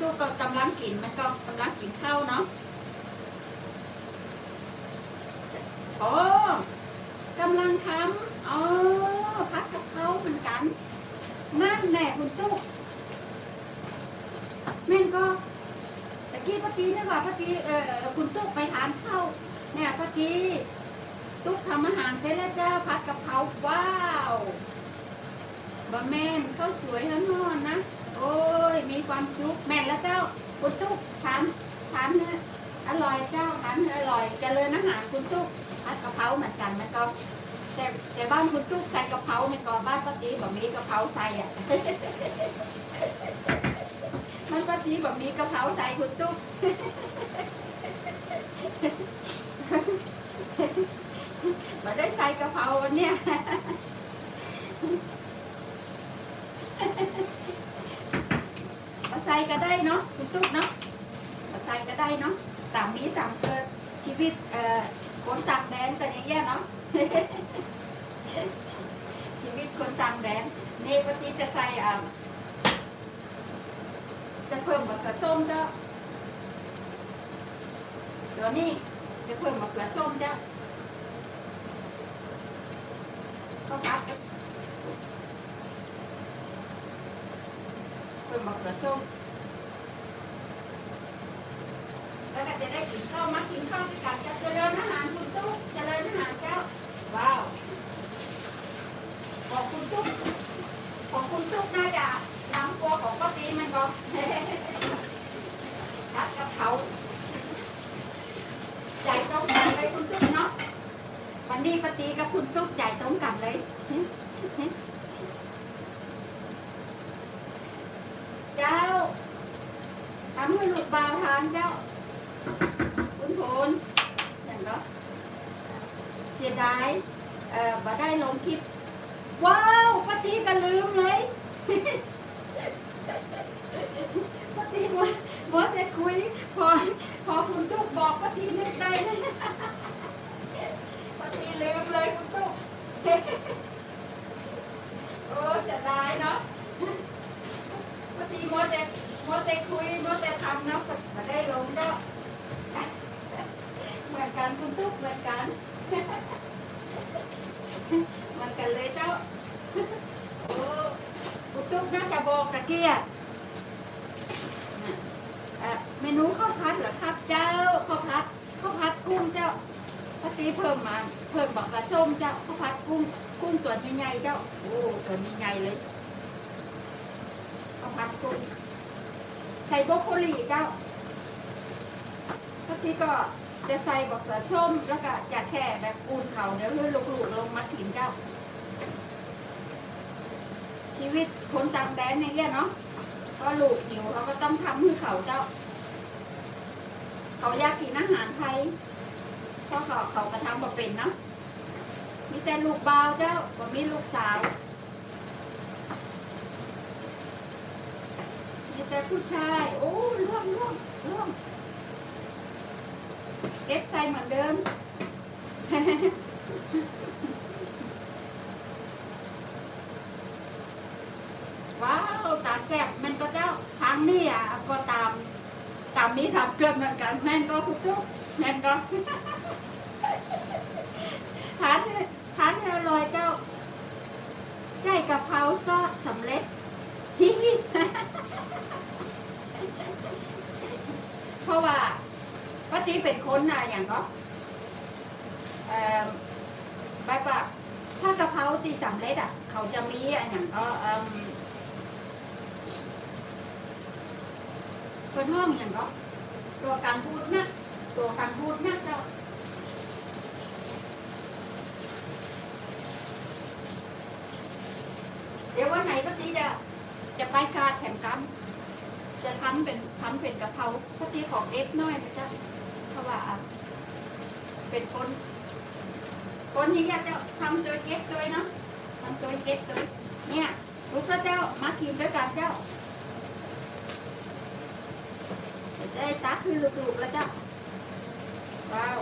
ตุ๊กก็กำลังกินมันก็กำลังกินข้าวเนาะโอ้กำลังทำอ๋อพัดกับเขาเหมือนกัน นั่นแหละคุณตุ๊กแม่นก็ตะกี้ป้าตีนึกว่าป้าตีเออคุณตุ๊กไปทานข้าวเนี่ยป้าตีตุ๊กทำอาหารเสร็จแล้วจ้าพัดกับเขาว้าวบะแม่นข้าวสวยแล้วนอนนะ โอ้ย มีความสุขแม่นแล้วเจ้าคุณตุ๊กทานทานเนื้ออร่อยเจ้าทานเนื้ออร่อยเจริญอาหารคุณตุ๊กผัดกะเพราเหมือนกันมันก็แต่แต่บ้านคุณตุ๊กใส่กะเพราเนี่ยก็บ้านป้าตีแบบมีกะเพราใส่อะมันป้าตีแบบมีกะเพราใส่คุณตุ๊กมาได้ใส่กะเพราวันเนี้ย มา ใส่ก็ได้เนาะคุณตุ๊กเนาะมาใส่ก็ได้เนาะตามมีตามเกิดชีวิตเอ่อคนต่างแดนกันอย่างเงี้ยเนาะชีวิตคนต่างแดนนี่ปกติจะใส่อ่าจะเพิ่มมะเขือส้มเจ้าเดี๋ยวนี้จะเพิ่มมะเขือส้มเจ้าข้าวผัด เพิ่มมะเขือส้มแล้วก็จะได้กินข้าวมากินข้าวด้วยกันจะเจริญอาหารคุณตุ๊กเจริญอาหารเจ้าว้าวของคุณตุ๊กของคุณตุ๊กน่าจะน้ำกลัวของป้าตีมันก็ทัดกับเขาใจตรงกันเลยคุณตุ๊กเนาะวันนี้ป้าตีกับคุณตุ๊กใจตรงกันเลย เจ้า ทำให้ลูกบ่าวทานเจ้า คุณพลอย่างก็เสียดายเอ่อบ่ได้ลงคลิป ว้าวป้าตีก็ลืมเลยป้าตีว่าว่าจะคุย พอ พอคุณตุ๊กบอกป้าตีนึกได้เลยป้าตีลืมเลยคุณตุ๊กโอ้เสียดายเนาะป้าตีมัวแต่มัวแต่คุยมัวแต่ทำเนาะบ่ได้ลงก็ เหมือน กันคุณตุ๊กเหมือนกันเหมือนกันเลยเจ้าโอ้คุณตุ๊กน่าจะบอกตะเกียบเอ่อเมนูข้าวผัดเหรอครับเจ้าข้าวผัดข้าวผัดกุ้งเจ้าปตีเพิ่มมาเพิ่มบักกระส้มเจ้าข้าวผัดกุ้งกุ้งตัวใหญ่ๆเจ้าโอ้ตัวใหญ่เลยข้าวผัดกุ้งใส่บรอกโคลีเจ้าบางทีก็ จะใส่บะเขือส้มแล้วก็จะแค่แบบอุ่นเขาเดี๋ยวให้ลูกๆลงมาถิ่นเจ้า ชีวิตคนต่างแดนอย่างเงี้ยเนาะก็ลูกหิวเขาก็ต้องทำให้เขาเจ้า เขาอยากกินอาหารไทยเพราะเขาเขากระทำมาเป็นเนาะมีแต่ลูกบ่าวเจ้าบ่มีลูกสาวมีแต่ผู้ชาย โอ้ร่วมร่วมร่วม ก็บใส่เหมือนเดิม ว้าว ตาแซ่บมันก็เจ้าทางนี้อะก็ตาม ตามนี้ทำเกือบเหมือนกันแม่นก็คุกทุกแม่นก็ทานทานให้อร่อยเจ้าใส่กะเพราซอสสำเร็จฮิฮิเพราะว่า ตีเป็นคนน่ะอย่างก็เอ่อแบบว่าถ้ากะเพราตีสำเร็จอะ เขาจะมีอะอย่างก็เป็นห้องอย่างก็ตัวการพูดนะตัวการพูดนะเจ้าเดี๋ยววันไหนป้าตีจะจะไปการแข่งกันจะทำเป็นทำเป็นกะเพราพอดีของเอฟน้อยนะจ๊ะ เพราะว่าเป็นคน คนที่อยากจะทำตัวเก็บตัวเนาะทำตัวเก็บตัวเนี่ยลูกพระเจ้ามากินด้วยกันเจ้าเจะได้ตักคือลูกๆแล้วเจ้าว้าว